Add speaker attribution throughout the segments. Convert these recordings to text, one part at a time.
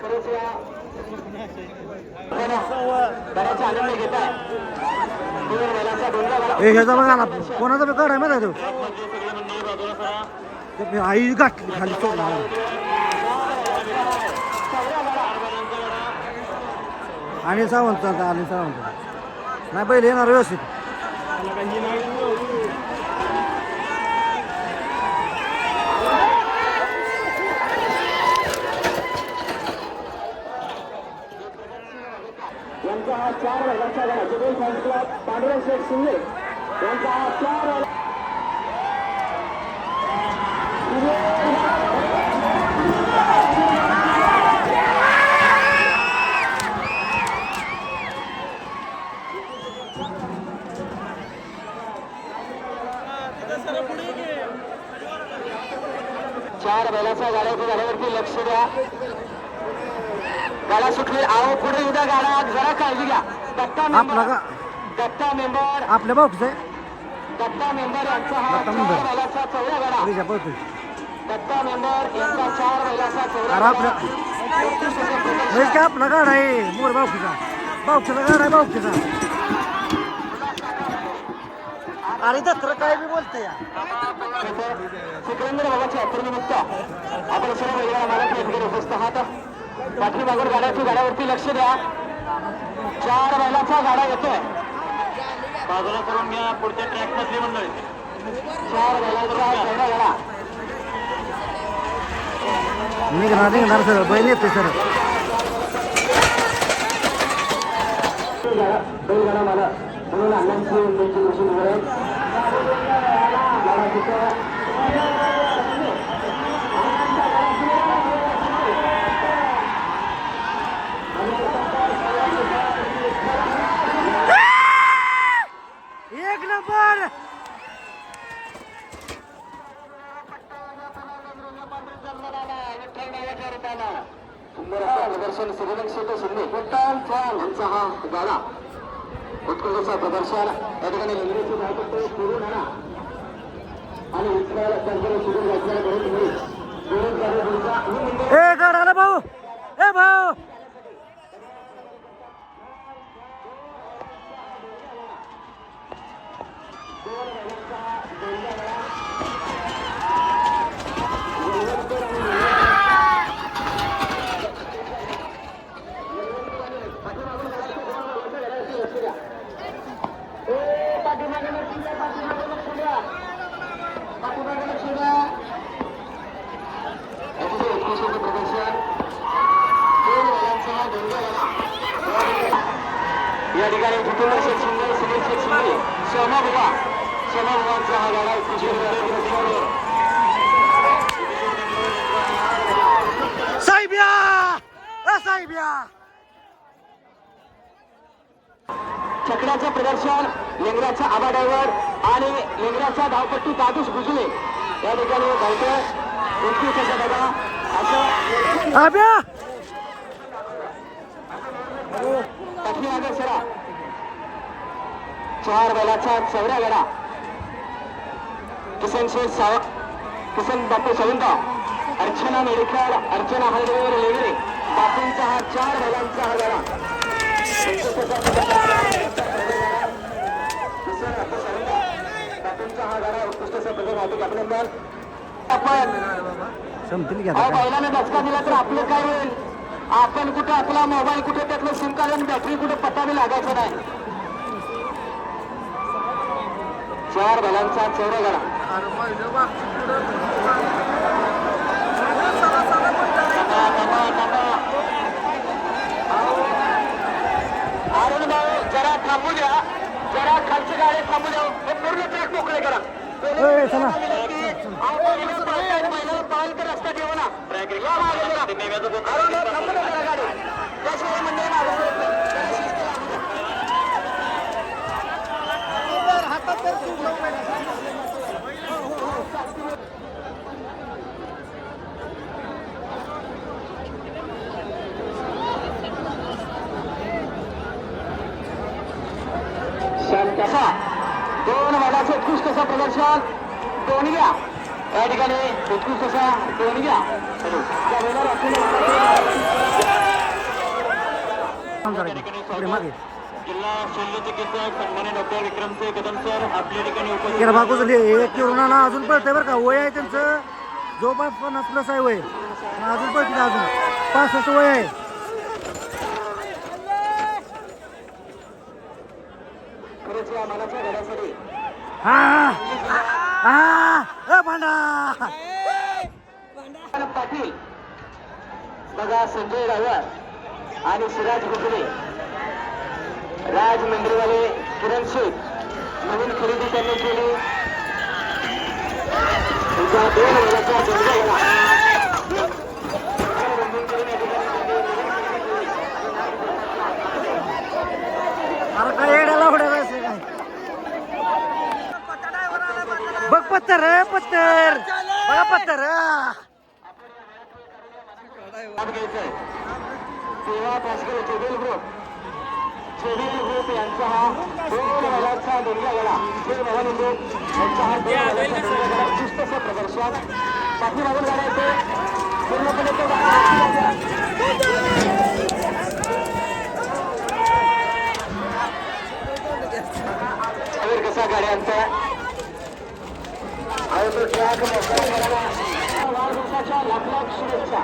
Speaker 1: खरंच बऱ्याच आनंद घेत आहे
Speaker 2: ह्याचा बघा. ना. कोणाचा बी आहे माहिती आहे तो? आई गाठली खाली आणि सावंत चालतं आणि सावंत. नाही पहिले येणार व्यवस्थित
Speaker 1: यांचा हा चार वर्गाचा गडा जुबेल फॅन्स क्लब पांडुरंग शेठ शिंदे यांचा चार चार बैलाच्या गाड्याच्या गाड्यावरती लक्ष द्या. गाडा सुटली आहो पुढे उद्या गाडा. जरा काळजी घ्या.
Speaker 2: का
Speaker 1: दत्ता मेंबर.
Speaker 2: आपल्या बापूच आहे.
Speaker 1: दत्ता मेंबर यांचा हा
Speaker 2: दत्ता
Speaker 1: चार. बैलाचा चौदा गाडा.
Speaker 2: पळतोय
Speaker 1: दत्ता मेंबर यांचा चार बैलाचा चौदा
Speaker 2: अरे म्हणजे काय आपला गाड आहे. मोर बावकीचा बावकीचा गाड आहे बावकीचा अरे दत्र काय बी बोलते या
Speaker 1: बाबाच्या यात्रेनिमित्त आपण सर्व वेगळ्या मालक या ठिकाणी उपस्थित आहात. पाठीमागून गाड्याची गाड्यावरती लक्ष द्या. चार बैलाचा गाडा येतोय. बाजूला करून घ्या पुढच्या ट्रॅक मधली मंडळी.
Speaker 2: निघणार निघणार सर बैल येते सर
Speaker 1: बैलगाडा मला म्हणून अण्णांची मुंबईची निवड आहे गाडा तिथं
Speaker 2: एक नंबर
Speaker 1: सुंदर असं प्रदर्शन श्रीरंग शेख शिंदे यांचा हा गाडा. उत्कृष्ट प्रदर्शन. या ठिकाणी इंग्रजी धावपट्टे सुरू झाला. आणि इस्रायल त्यांच्याकडे शिरून घातलेल्या गणित मुळे बेरोजगारी दूरचा ही मुंबई
Speaker 2: ए गाड आला भाऊ ए भाऊ
Speaker 1: पाठीमागे लक्ष द्या पाठीमागे लक्ष द्या पाठीमागे लक्ष द्या अतिशय उत्कृष्ट असं प्रदर्शन दोन वेळांचा हा गंगा गाडा. या ठिकाणी जितेंद्र शेठ शिंदे सुनील शेठ शिंदे शोमा बुवा शोमा बुवांचा हा उत्कृष्ट प्रदर्शन
Speaker 2: साहेबिया! ए साहेबिया!
Speaker 1: चकड्याचं प्रदर्शन लेंगऱ्याचा आबा ड्रायव्हर आणि लेंगऱ्याचा धावपट्टी दादूस भुजले. या ठिकाणी धावतोय. उत्कृष्ट असा दादा. असं. पाठीमागे सरा चार बैलाचा चौऱ्या गडा. किसन शेठ साव किसन बापू सावंत अर्चना मेडकर अर्चना हलदेवर लेगरे बापूंचा हा चार बैलांचा हा गडा. बापूंचा हा उत्कृष्ट अभिनंदन आपण बैलाने धचका दिला तर आपलं काय होईल? आपण कुठे आपला मोबाईल कुठे त्यातलं सिम कार्ड आणि बॅटरी कुठे पत्ता बी लागायचा नाही. चार बैलांचा चौरा. अरुण भाऊ जरा थांबू द्या. जरा खालची गाडी थांबू द्या. हे पूर्ण ट्रॅक मोकळे करा. रस्ता ठेवा ना. अरुण थांबू गाडी. त्याशिवाय कसा दोन वादाचं उत्कृष्ट असं प्रदर्शन. दोन घ्या. या ठिकाणी उत्कृष्ट असा. दोन घ्या. जिल्हा शल्य चिकित्सक सन्मान्य डॉक्टर विक्रमसिंह कदम सर आपल्या ठिकाणी उपस्थित
Speaker 2: एक किरुणाला अजून पण बरं का. वय आहे त्यांचं. जो पण पन्नास आहे वय. अजून पळते अजून. पासष्ट वय आहे.
Speaker 1: पाटील बघा संजय रावळ आणि सिराज गुजरे राज मेंढरेवाले किरण शेख नवीन खरेदी त्यांनी केली. दोन वेळाचा दंड गेला
Speaker 2: अरे काय येड्याला उड्या जायचं काय बघ पत्तर रे पत्तर बघा पत्तर हा.
Speaker 1: लाभ घ्यायचंय सेवा भास्कर चेबेल ग्रुप चेबेल ग्रुप यांचा हा दोन वेळाचा दंड गेला खेळ भवानी ग्रुप यांचा हा दोन वेळाचा दंड गेला उत्कृष्टसं प्रदर्शन पाठीमागून गाड्याचे पूर्णपणे तो अवेर कसा गाड्यांचा आहे तो ट्रॅक मोकळा करायला वाढदिवसाच्या लाख लाख शुभेच्छा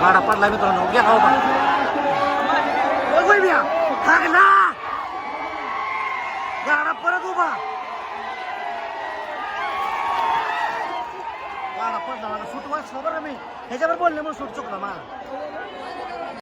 Speaker 2: गाडा पडला मित्रांनो. घ्या खाऊ पण. थांबला गाडा परत उभा. गाडा पडला मला सूट वाचला बरं मी ह्याच्यावर बोलले म्हणून सूट चुकला मला